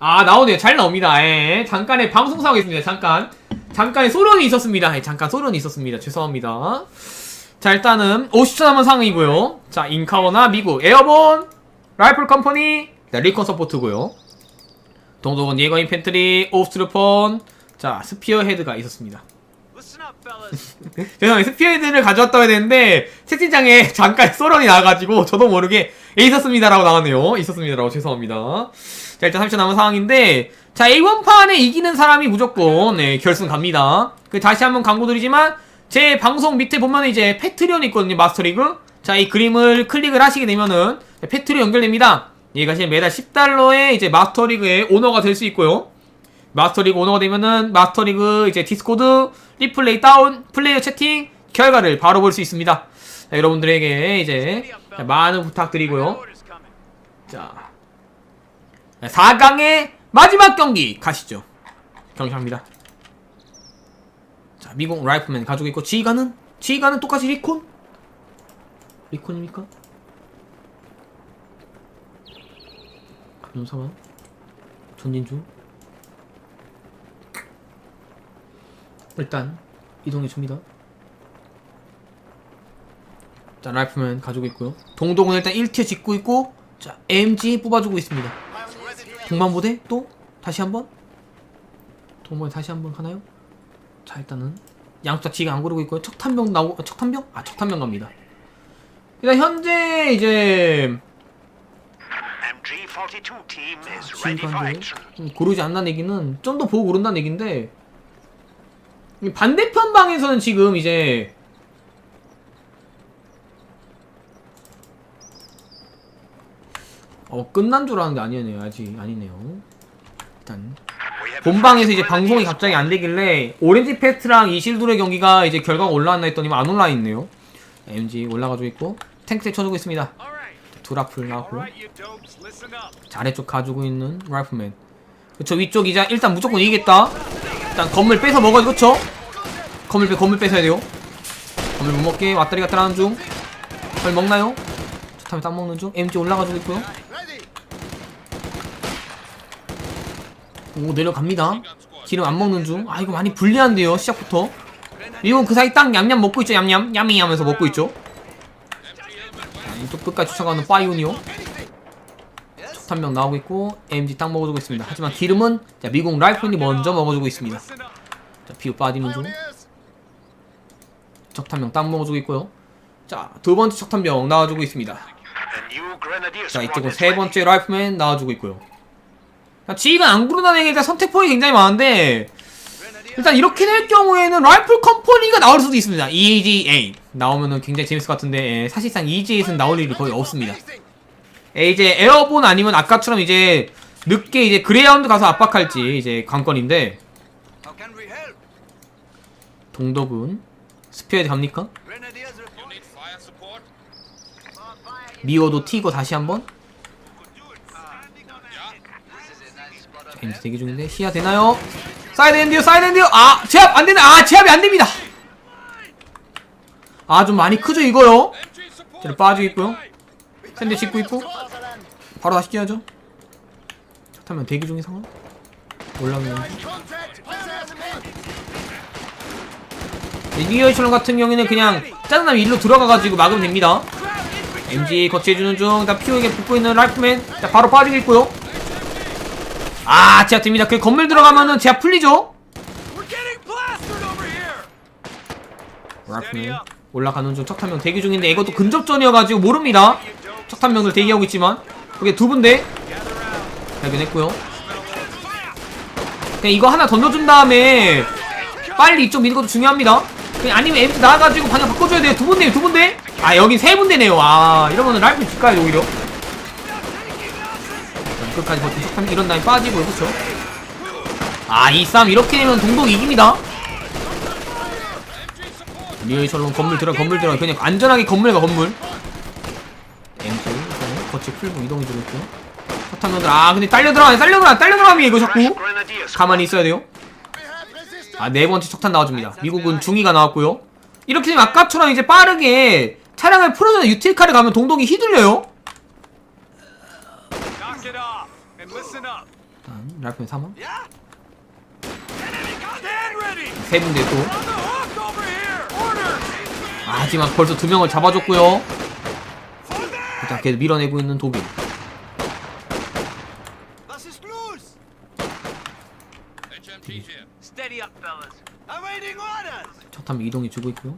아 나오네요. 잘 나옵니다. 예. 잠깐의 방송 사고 있습니다. 잠깐. 잠깐의 소련이 있었습니다. 예, 잠깐 소련이 있었습니다. 죄송합니다. 자 일단은 50초 남은 상황이고요. 자 인카워나 미국. 에어본 라이플 컴퍼니. 자, 리콘 서포트고요. 동독은 예거 인펜트리 오스트루폰. 자 스피어 헤드가 있었습니다. 죄송해요 스피어 헤드를 가져왔다 해야 되는데 채팅창에 잠깐 소련이 나와가지고 저도 모르게 예, 있었습니다라고 나왔네요. 있었습니다라고 죄송합니다 자 일단 30초 남은 상황인데 자 A1판에 이기는 사람이 무조건 네, 결승 갑니다. 그 다시 한번 광고 드리지만 제 방송 밑에 보면 이제 패트리온 있거든요 마스터리그. 자 이 그림을 클릭을 하시게 되면은 패트리온 연결됩니다. 얘가 지금 매달 10달러에 이제 마스터리그의 오너가 될 수 있고요. 마스터리그 오너가 되면은 마스터리그 이제 디스코드 리플레이 다운 플레이어 채팅 결과를 바로 볼 수 있습니다. 자, 여러분들에게 이제 자, 많은 부탁드리고요. 자 4강의 마지막 경기 가시죠. 경기합니다. 자 미국 라이프맨 가지고 있고 지휘관은? 지휘관은 똑같이 리콘? 리콘입니까? 감염 상황 전진 중 일단 이동해 줍니다. 자 라이프맨 가지고 있고요. 동동은 일단 1티어 짓고 있고 자 MG 뽑아주고 있습니다 동반부대 또 다시 한 번 동반부대 다시 한 번 가나요? 자 일단은 양쪽 지가 안 고르고 있고요 척탄병 나오고 어, 척탄병? 아 척탄병 갑니다 일단 현재 이제 MG42 team is ready for 지휘관들 action. 좀 고르지 않는 얘기는 좀 더 보고 고른다는 얘기인데 이 반대편 방에서는 지금 이제 어 끝난 줄 알았는데 아니네요. 아직 아니네요. 일단 본방에서 이제 방송이 갑자기 안 되길래 오렌지 페스트랑 이실두의 경기가 이제 결과가 올라왔나 했더니 안 올라와 있네요. MG 올라가지고 있고 탱크에 쳐주고 있습니다. 두라플. 자, 아래쪽 가지고 있는 라이프맨. 그쵸 위쪽 이자 일단 무조건 이기겠다. 일단 건물 뺏어 먹어야 그쵸? 건물 빼 건물 뺏어야 돼요. 건물 못 먹게 왔다리 갔다리 하는 중. 건물 먹나요? 좋다면 딱 먹는 중. MG 올라가지고 있고요 오 내려갑니다 기름 안 먹는 중 아 이거 많이 불리한데요 시작부터 미국은 그 사이 딱 냠냠 먹고 있죠 냠냠 야미 하면서 먹고 있죠 자, 이쪽 끝까지 쫓아가는 파이오니오 한명 나오고 있고 MG 딱 먹어주고 있습니다. 하지만 기름은 자, 미국 라이플이 먼저 먹어주고 있습니다. 자, 피우 빠지는 중 적탄병 딱 먹어주고 있고요. 자, 두 번째 적탄병 나와주고 있습니다. 자, 이쪽은 is 세 ready. 번째 라이플맨 나와주고 있고요. 얘기 일단 선택폭이 굉장히 많은데 일단 이렇게 될 경우에는 라이플 컴퍼니가 나올 수도 있습니다. EAGA 나오면은 굉장히 재밌을 것 같은데 예, 사실상 EAGA에서는 나올 일이 거의 없습니다. 예, 이제 에어본 아니면 아까처럼 이제 늦게 이제 그레이하운드 가서 압박할지 이제 관건인데? 동덕은 스피어드 갑니까? 미워도 튀고 다시 한번 자, MG 대기 중인데 시야 되나요? 사이드 엔디요 사이드 엔디요? 아 제압 안되네. 아 제압이 안됩니다. 아 좀 많이 크죠 이거요? 자 빠지고 있고요. 샌드 짓고 있고. 바로 다시 뛰어야죠. 좋다면 대기 중인 상황? 올라오면. 리어이처럼 같은 경우에는 그냥 짜증나면 일로 들어가가지고 막으면 됩니다. MG 거치해주는 중, 다 피오에게 붙고 있는 라이프맨, 자 바로 빠지고 있고요. 아, 제압 됩니다. 그 건물 들어가면은 제압 풀리죠? 라이프맨 올라가는 중, 척탄명 대기 중인데 이것도 근접전이어가지고 모릅니다. 척탄명들 대기하고 있지만 그게 두 분대 발견했고요. 그냥 이거 하나 던져준 다음에 빨리 이쪽 미는 것도 중요합니다. 그냥 아니면 MG 나와가지고 방향 바꿔줘야 돼요. 두 분대, 두 분대. 아 여긴 세 분대네요. 아 이러면은 라이프 집가요 오히려. 자, 끝까지 버틴 척탄 이런 다음에 빠지고요, 그렇죠? 아이 싸움 이렇게 되면 동동 이깁니다. 철롱 건물 들어 건물 들어 그냥 안전하게 건물가 건물. MG 거치 풀고 이동해주고 있고. 척탄면들 아 근데 딸려 들어가 딸려 들어가 딸려 들어가면 이거 자꾸. 가만히 있어야 돼요. 아, 네 번째 척탄 나와줍니다. 미국은 중위가 나왔고요. 이렇게 되면 아까처럼 이제 빠르게 차량을 풀어주는 유틸카를 가면 동동이 휘둘려요. Stand ready! 세 군데 또! 아, 하지만 벌써 두 명을 잡아줬고요! 일단 걔 밀어내고 있는 독일 orders! 첫탄 이동이 주고 있고요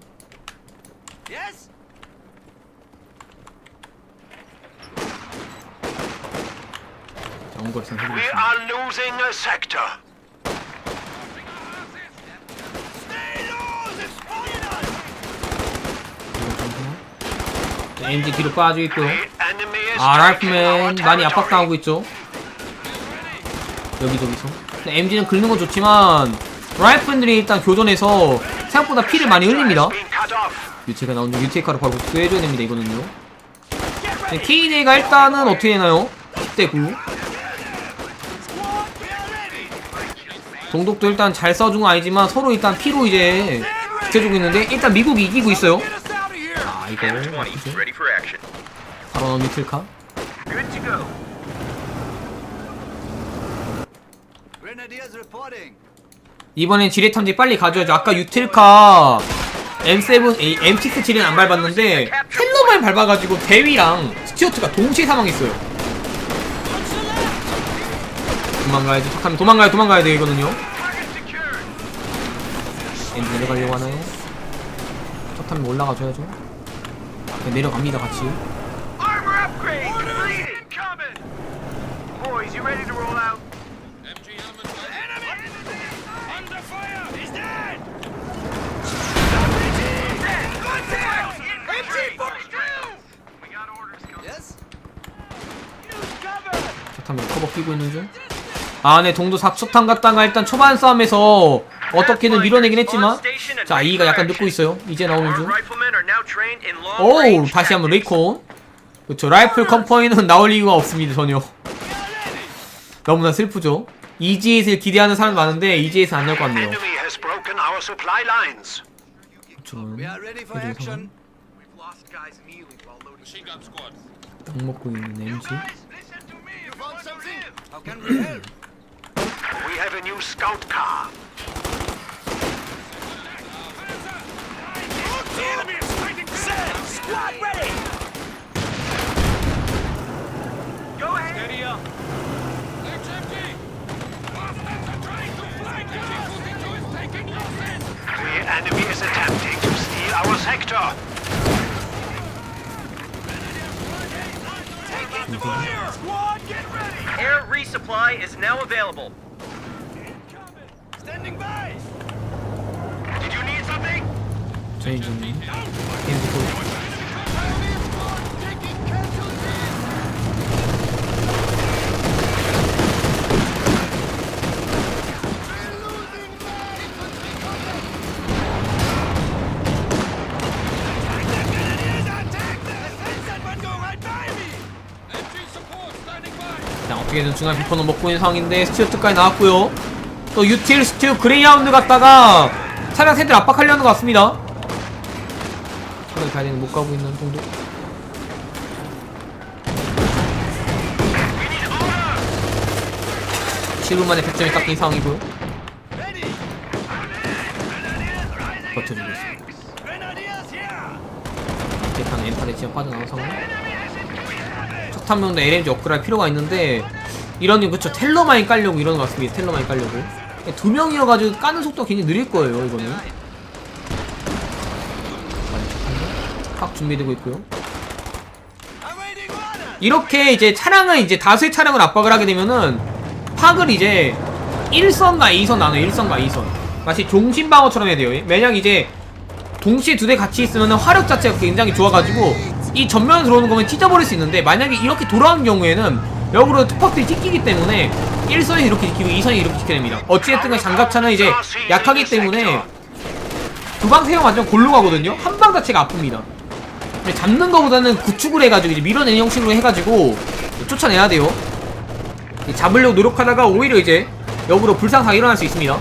해주고 We 있습니다 are losing a sector. 자, MG 뒤로 The enemy is 아 라이프맨 많이. 압박당하고 있죠 여기저기서 MG는 긁는 건 좋지만 라이프맨들이 일단 교전에서 생각보다 피를 많이 흘립니다 cut off. 유체가 나온 중 유체카로 바로 복수해줘야 됩니다 이거는요 네, KD가 일단은 어떻게 되나요? 10대 9 동독도 일단 잘 써준 건 아니지만 서로 일단 피로 이제 지켜주고 있는데 일단 미국이 이기고 있어요 here! 아 이거 for action. 바로 reporting. 이번엔 지뢰 탐지 빨리 가져야죠 아까 유틸카 M7, 이 M6 지뢰는 안 밟았는데 텔러만 밟아가지고 대위랑 스튜어트가 동시에 사망했어요 도망가야지 탁하면 도망가야 도망가야 돼 이거는요 엔진 내려가려고 하나요? 첫 타면 올라가줘야죠 네, 내려갑니다 같이 타면 커버 끼고 있는 중 아, 네, 동도 4초탄 갔다가 일단 초반 싸움에서 어떻게든 밀어내긴 했지만 자, 이가 약간 늦고 있어요 이제 나오는 중 오우 다시 한번. 레이콘 그쵸 라이플 컴퍼니는 나올 이유가 없습니다 전혀 너무나 슬프죠 EGS를 기대하는 사람 많은데 EGS 안 나올 것 같네요 squad. 딱 먹고 있는 MG we have a new scout car. The enemy is fighting Set! Squad ready! Go ahead. Steady up! HMT! Bastards are trying to flank us! MG-42 is taking losses! The enemy is attempting to steal our sector. Taking fire! Squad, get ready! Air resupply is now available. By! 자, 어떻게든 중간 비퍼는 먹고 있는 상황인데 스튜어트까지 나왔고요 또 유틸 스튜 그레이하운드 갔다가 차량 세대를 압박하려는 것 같습니다. 차를 가야 되는 못 가고 있는 동도. 7분 만에 100점이 깎인 상황이고요! 버텨주고 있습니다! 대판 엠파에 지금 빠져나온 상황. 첫 탄명도 LMG 업그레이드 할 필요가 있는데 이런 그쵸 텔러마인 깔려고 이러는 것 같습니다. 텔러마인 깔려고 두 명이어가지고 까는 속도가 굉장히 느릴 거예요 이거는. 확 준비되고 있고요! 이렇게 이제 차량을 이제 다수의 차량을 압박을 하게 되면은 팍을 이제 1선과 2선 나눠 1선과 2선. 마치 종신방어처럼 해야 돼요. 만약 이제 동시에 두 대 같이 있으면 화력 자체가 굉장히 좋아가지고 이 전면에 들어오는 거면 찢어버릴 수 있는데 만약에 이렇게 돌아오는 경우에는 역으로 투팍들이 찢기기 때문에 1선이 이렇게 지키고 2선이 이렇게 지켜야 됩니다. 어찌됐든 장갑차는 이제 약하기 때문에 두방세방 맞으면 골로 가거든요. 한 방 자체가 아픕니다. 잡는 거보다는 구축을 해가지고 이제 밀어내는 형식으로 해가지고 쫓아내야 돼요. 잡으려고 노력하다가 오히려 이제 역으로 불상사가 일어날 수 있습니다.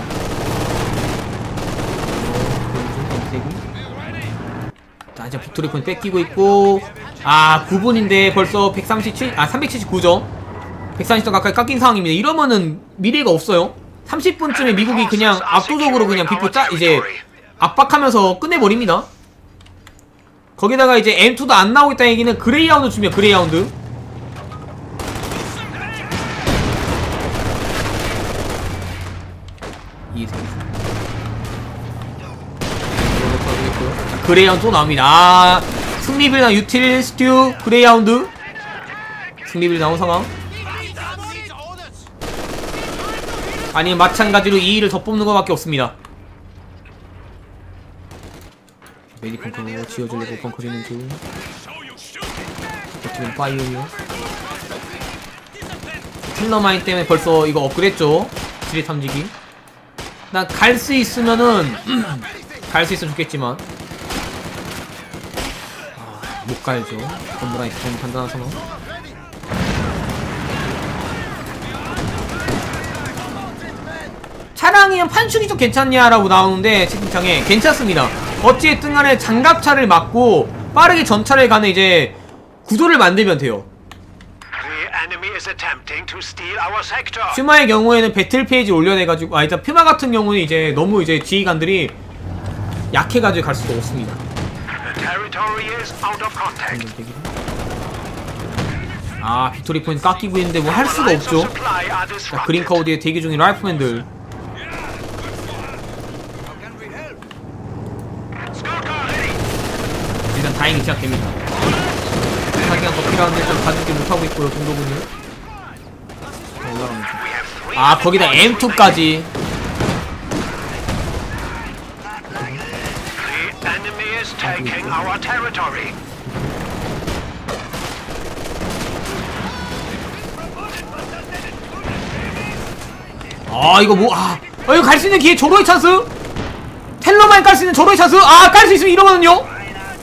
자 이제 빅토리 포인트 뺏기고 있고. 아 9분인데 벌써 137, 아 379점 140도 가까이 깎인 상황입니다. 이러면은 미래가 없어요. 30분쯤에 미국이 그냥 압도적으로 그냥 비포 짜 이제 압박하면서 끝내버립니다. 거기다가 이제 M2도 안 나오겠다는 얘기는 그레이하운드 준비야 그레이하운드. 이 그레이하운드 또 나옵니다. 아, 승리빌이나 유틸 스튜 그레이하운드 승리빌 나온 상황. 아니면 마찬가지로 2위를 더 뽑는 것밖에 없습니다. 메디 펑커 지어주려고 펑커 지는 중. 버티는 파이어요. 힐러마인 때문에 벌써 이거 업그레이드했죠. 지뢰 탐지기. 난 갈 수 있으면은 갈 수 있으면 좋겠지만 아, 못 갈죠. 좀 판단한 상황. 차량이면 판축이 좀 괜찮냐라고 나오는데 채팅창에 괜찮습니다. 어찌됐든 간에 장갑차를 막고 빠르게 전차를 가는 이제 구도를 만들면 돼요. 퓨마의 경우에는 배틀 페이지 올려내가지고 아 일단 퓨마 같은 경우는 이제 너무 이제 지휘관들이 약해가지고 갈 수가 없습니다. 아 빅토리 포인트 깎이고 있는데 뭐 할 수가 없죠. 자. 그린 카우디에 대기 중인 라이프맨들 Scout car ready. 일단 다행히 시작됩니다. 사기가 더 필요한데 좀 가지지 못하고 있고요 동도군요. 더 올라가면 좀. We have three 아 거기다 M2까지. The enemy is taking our territory. 아 이거 뭐아. 아, 이거 갈 수 있는 기회 조로의 찬스? 텔러만 깔 수 있는 조로의 찬스? 아 깔 수 있으면 이러거든요?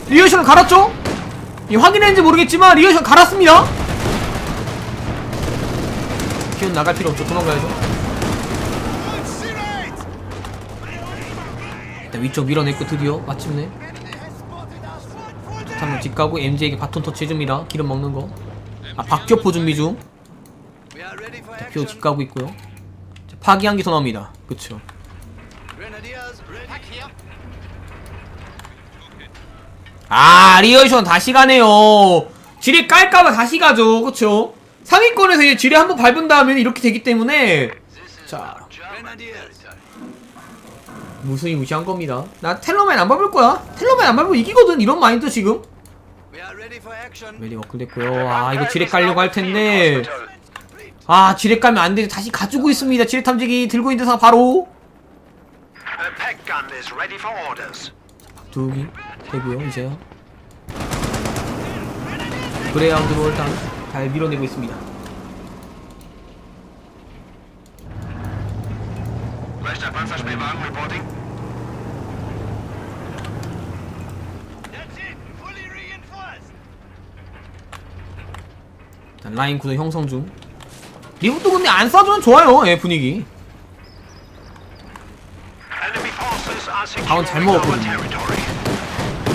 리어션 갈았죠? 이 확인했는지 모르겠지만 리어션 갈았습니다 기운 나갈 필요 없죠 도망가야죠. 일단 위쪽 밀어냈고 드디어 마침내 한명 뒷가고 MJ에게 바톤 터치 해줍니다. 기름 먹는 거아 박격포 준비 중. We are ready for 표 action. 뒷가고 있고요. 자, 파기한기 더 나옵니다. 그쵸. 아 리어션 다시 가네요. 지뢰 깔까봐 다시 가죠. 그쵸 상위권에서 이제 지뢰 한번 밟은 다음에 이렇게 되기 때문에 자. 무수히 무시한 겁니다 나 텔러맨 안 밟을 거야 텔러맨 안 밟으면 이기거든 이런 마인드 지금. 메리 업글 됐고요 아 이거 지뢰 깔려고 할 텐데 아 지뢰 깔면 안돼 다시 가지고 있습니다 지뢰 탐지기 들고 있는 사 바로. 두기 되고요 이제요 그레이하운드로 일단 잘 밀어내고 있습니다. 일단 라인 구도 형성 중 리부도 근데 안 쏴주면 좋아요 예 분위기 다운 잘 먹었거든요.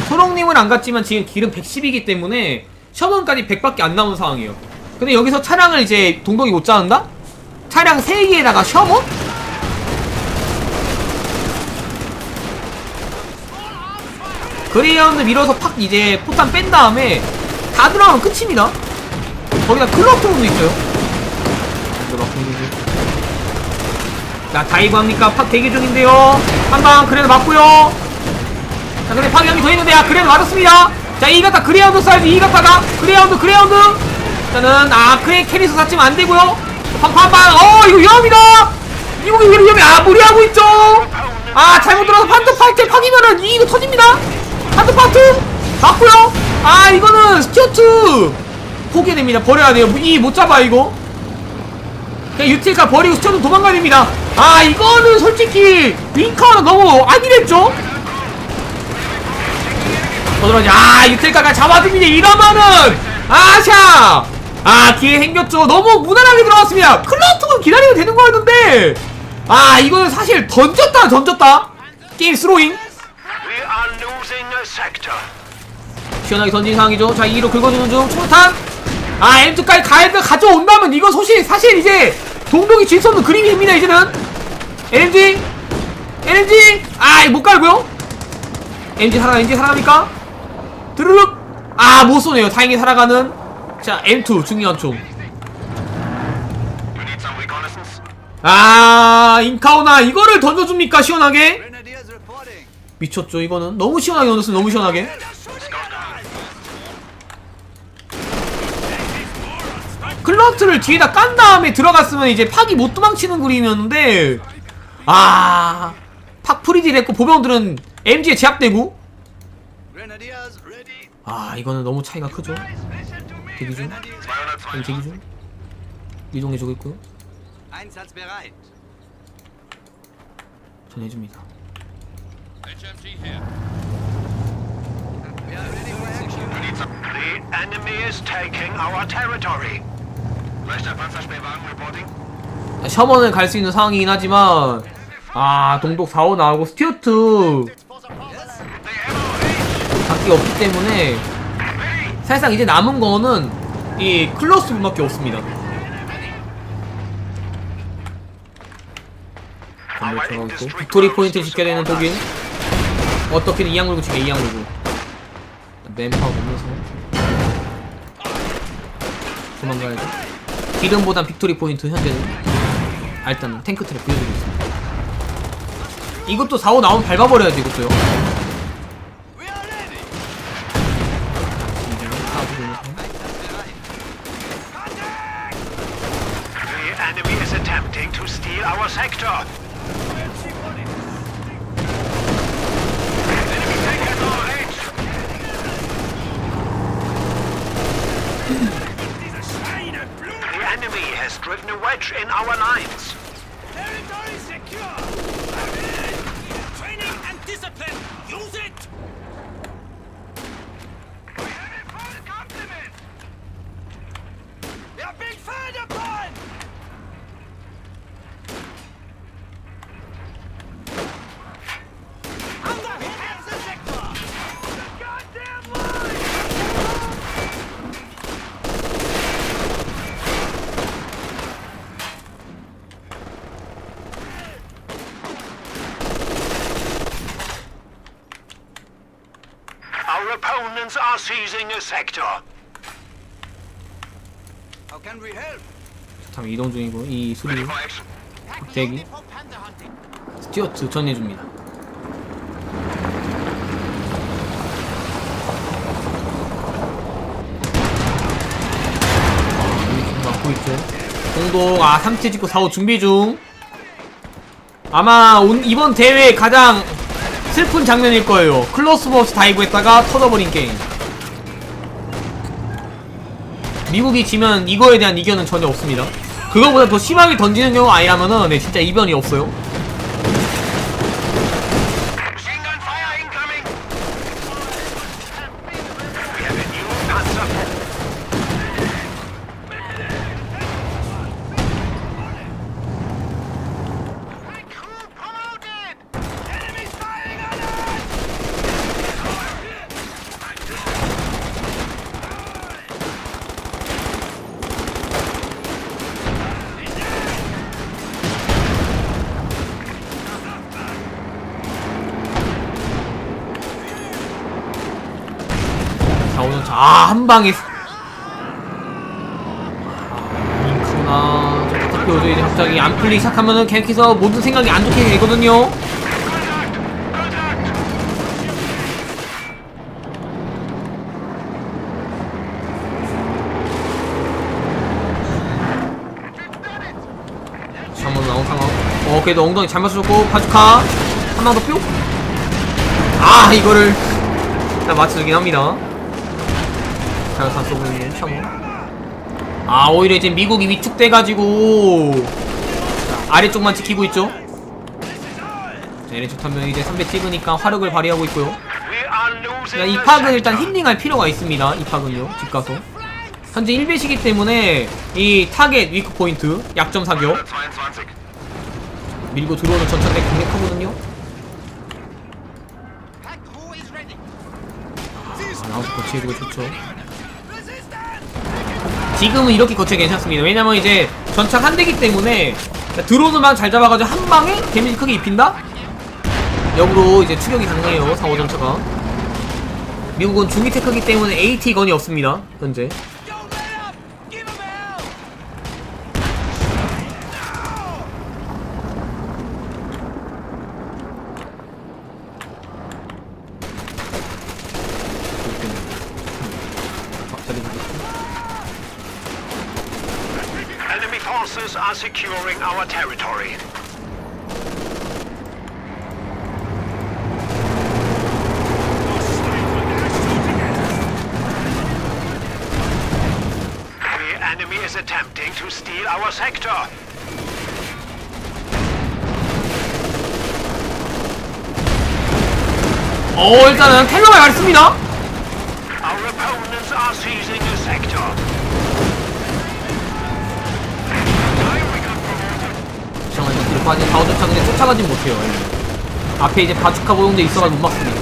소롱님은 안 갔지만 지금 기름 110이기 때문에 셔먼까지 100밖에 안 남은 상황이에요 근데 여기서 차량을 이제 동동이 못 자른다? 차량 3개에다가 셔먼? 그레이하운드 밀어서 팍 이제 포탄 뺀 다음에 다 들어가면 끝입니다 거기다 클럽트론도 있어요 자 다이브 합니까? 팍 대기 중인데요 한방 그래도 맞고요 자 근데 파괴함이 더 있는데 아 그래도 맞았습니다 자 이가타 그레이하운드 사이즈 이가타가 그레이하운드 그레이하운드 일단은 아 그레이 캐리스 샀지면 안되고요. 팡팡팡 어 이거 위험합니다. 이거 왜 위험해 아 무리하고 있죠. 아 잘못 들어서 판트 파이트 파기면은 이거 터집니다. 판트 파트 맞고요. 아 이거는 스튜어트 포기됩니다. 버려야 돼요. 이 못 잡아 이거. 그냥 유틸카 버리고 스튜어트 도망가야 됩니다. 아 이거는 솔직히 윙커는 너무 안일했죠 어들어지 아 유틸카가 잡아줍니다. 이러면은 아샤! 아 기회 생겼죠 너무 무난하게 들어갔습니다. 클라우트가 기다리면 되는 거였는데 아 이거는 사실 던졌다 던졌다. 게임 스로잉. 시원하게 던진 상황이죠. 자 2로 긁어주는 중. 초탄. 아 M2까지 가야 가져온다면 이거 사실 사실 이제 동독이 질 수 없는 그림입니다 이제는. LMG? LMG? 아못 갈고요? MG 살아가 MG 살아갑니까 드르륵 아 못 쏘네요 다행히 살아가는 자 M2 중요한총 We need some reconnaissance. 아 인카우나 이거를 던져줍니까 시원하게. 미쳤죠 이거는 너무 시원하게 던졌어요 너무 시원하게 클러트를 뒤에다 깐 다음에 들어갔으면 이제 팍이 못 도망치는 그림이었는데 아 팍 프리딜 했고 보병들은 MG에 제압되고. 아 이거는 너무 차이가 크죠 대기 중 M 대기 중 이동해주고 있고요. 전해줍니다. 자, 셔먼을 갈수 있는 상황이긴 하지만 아 동독 4호 나오고 스튜어트 밖에 없기 때문에 사실상 이제 남은 거는 이 클로스 분밖에 없습니다. 건물 들어가고 있고 빅토리 포인트 짓게 되는 독일 어떻게든 이양 물고 지금 이양 물고. 램파가 오면서. 도망가야죠 기름보단 빅토리 포인트 현재는 아, 일단 탱크 트랩 보여주고 있습니다. 이것도 4호 나오면 밟아버려야지 이것도요 We are ready. The enemy is attempting to steal our sector. Enemy taking our edge. The enemy has driven a wedge in our lines. Territory secure. Training and discipline. Use it. We have a full complement. We are being fired upon. Under we have the sector. The goddamn line. Our seizing a sector. How can we help? 잠 이동 중이고 이 수리 action. 대기 스튜어트 전해줍니다 막고 있죠 공동 아 3체 찍고 4호 준비 중 아마 온, 이번 대회 가장 슬픈 장면일 거예요 클로스버 없이 다이브 했다가 터져버린 게임 미국이 지면 이거에 대한 이견은 전혀 없습니다. 그거보다 더 심하게 던지는 경우가 아니라면은 네 진짜 이변이 없어요 방에 아, 인카나 대표도 이제 갑자기 안 풀리기 시작하면은 계속해서 모든 생각이 안 좋게 되거든요. 자, 한번 나온 상황. 어, 그래도 엉덩이 잘 맞춰줬고 바주카 한 방 더 뿅. 아 이거를 다 맞춰주긴 합니다. 자연산 있는 샤모. 아 오히려 이제 미국이 위축돼가지고 자, 아래쪽만 지키고 있죠. 자 얘네 한 명이 이제 3배 찍으니까 화력을 발휘하고 있고요. 자, 이 팍은 일단. 힐링할 필요가 있습니다. 이 팍은요. 집 가서. 현재 1배시기 때문에 이 타겟 위크 포인트 약점 사격 22. 밀고 들어오는 전차대 강력하거든요. 아, 나와서 거치해주고 좋죠. 지금은 이렇게 거치기 괜찮습니다. 왜냐면 이제 전차 한 대기 때문에 드론을만 잘 잡아가지고 한 방에 데미지 크게 입힌다? 역으로 이제 추격이 가능해요. 4호 전차가. 미국은 중위 테크기 때문에 AT 건이 없습니다. 현재. securing our territory. The enemy is attempting to steal our sector. 어 일단은 텔러가 얇습니다. 4호 전차 근데 쫓아가진 못해요. 예. 앞에 이제 바주카 보용대 있어가지고 못 막습니다.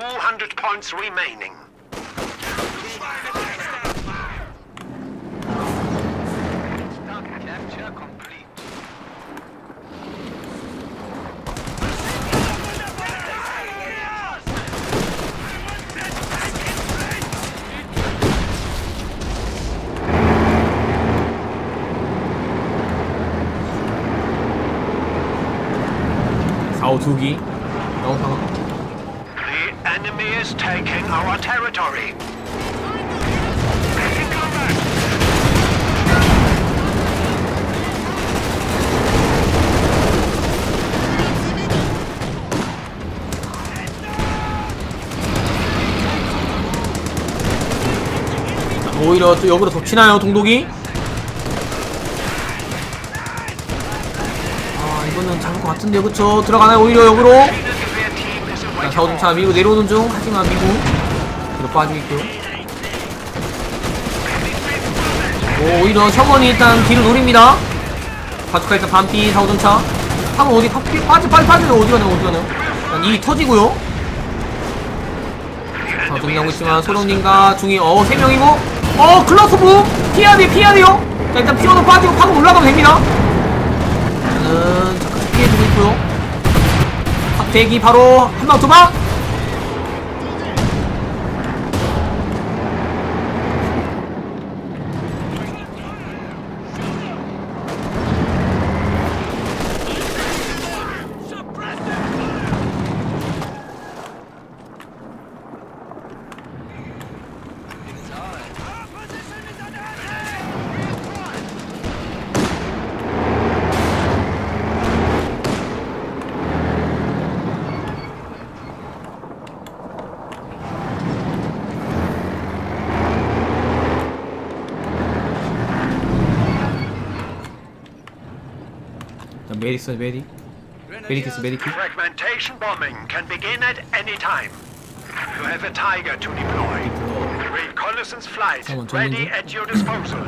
400 points remaining. 아우 두기 오히려 또 역으로 덮치나요 동독이? 아 이거는 잡을 것 같은데요. 그쵸? 들어가나요? 오히려 역으로? 자 awaiting 4호 전차 밀고 내려오는 중. 하지만 미국 뒤로 빠지고 있고요. 오 오히려 셔먼이 일단 뒤를 노립니다. 바주카 일단 반피 4호 전차. 한번 어디 파, 빠지 빠지 빠지요. 어디 가나요? 어디 가나요? 이 터지고요. 자 정리하고 있지만 소령님과 중이 어 3명이고 어 클러스 부 피해야 돼 피해야 돼요? 자 일단 피어도 빠지고 파고 올라가면 됩니다. 저는 잠깐 피해주고 있고요. 대기 바로 한방 두방 자 메디스 메디 메디키스 메디키 Fragmentation bombing can begin at any time. You have a Tiger to deploy. Reconnaissance flight Come on, ready Tommy. at your disposal.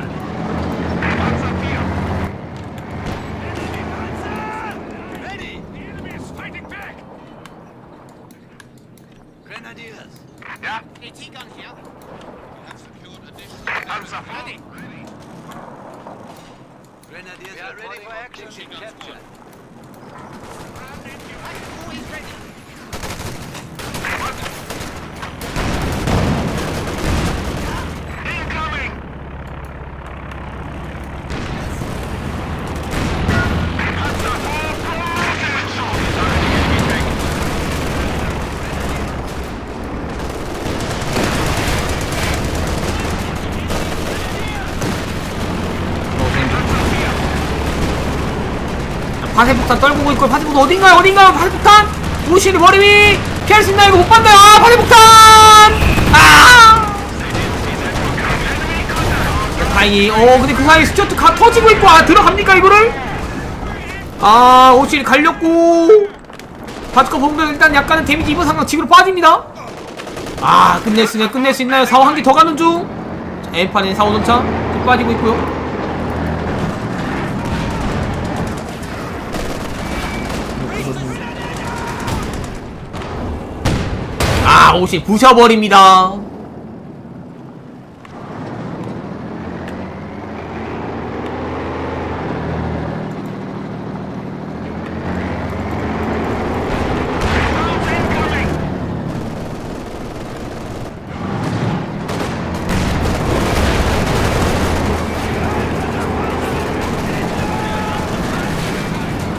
파세폭탄 떨구고 있고 파세폭탄 어딘가요? 어딘가요? 파세폭탄 오시리 머리 위! 피할 수 있나요? 이거 못 봤나요? 아 파세폭탄 아! 다행히 어 근데 그 사이 스튜어트 가 터지고 있고 아 들어갑니까 이거를? 아 오시리 갈렸고. 바스커 본부 일단 약간은 데미지 입은 상황 지구로 빠집니다. 아 끝낼 수 있나요? 끝낼 수 있나요? 4호 한개 더 가는 중. 자, M판에 4호 전차 쭉 빠지고 있고요 아 옷이 부셔버립니다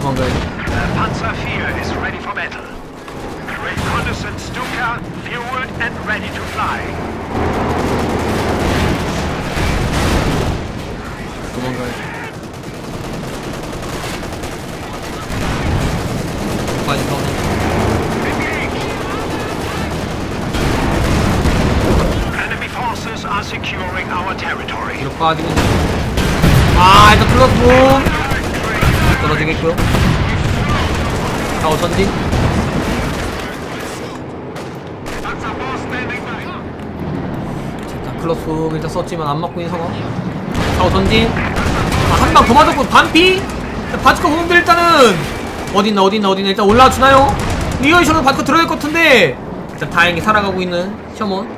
도망가야지 The Panzer IV is ready for battle. Reconnaissance Stuka fueled and ready to fly. 도망가야지 빨리 더 Enemy forces are securing our territory. 뒤로 빠지고 아 일단 붐 떨어지겠고요. 좌우 전진 일단 클러스 붐 일단 썼지만 안 맞고 상황. 좌우 전진 아, 한방 더 맞았고 반피? 바스커 후놈들 일단은 어딨나 어딨나 어딨나 일단 올라와 주나요? 리어이션으로 바스커 들어갈 것 같은데. 일단 다행히 살아가고 있는 셔먼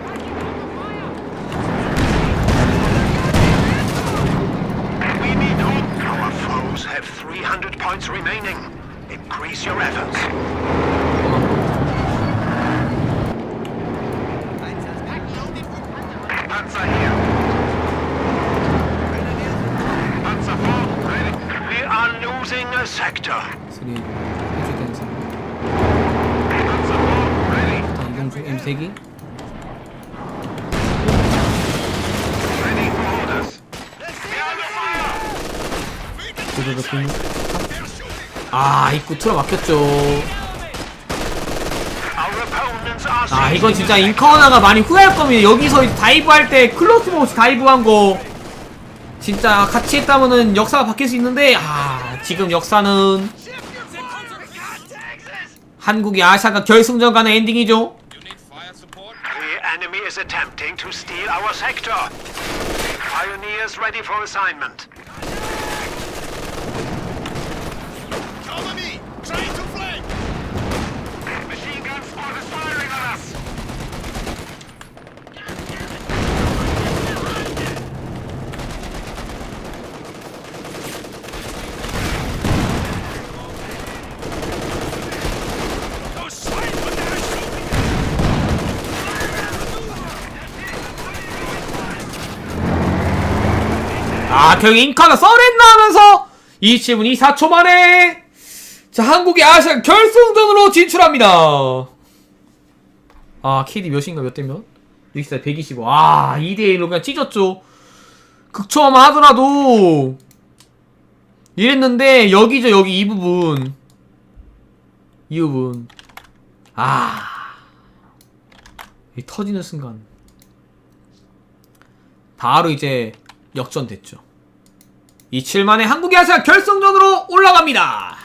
are losing a sector. 쓰리 해줄 때는 상황 Panzer IV ready. 일단 이동 중 M3기 Ready for orders. Be under fire. 도저도 군. 아 입구 틀어 막혔죠. 아 이건 진짜 인카우나가 많이 후회할 겁니다. 여기서 다이브 할 때 클로스 모스 다이브 한거 진짜 같이 했다면은 역사가 바뀔 수 있는데 아 지금 역사는 한국이 아시아가 결승전 가는 엔딩이죠. 결국 인카가 서렌다 하면서 27분 24초 만에 자 한국이 아시아 결승전으로 진출합니다. 아 KD 몇인가 몇대 몇? 64 125. 아 2대1로 그냥 찢었죠. 극초만 하더라도 이랬는데 여기죠 여기 이 부분. 이 부분. 아. 이 터지는 순간. 바로 이제 역전됐죠 27만에 한국이 아시아 결승전으로 올라갑니다.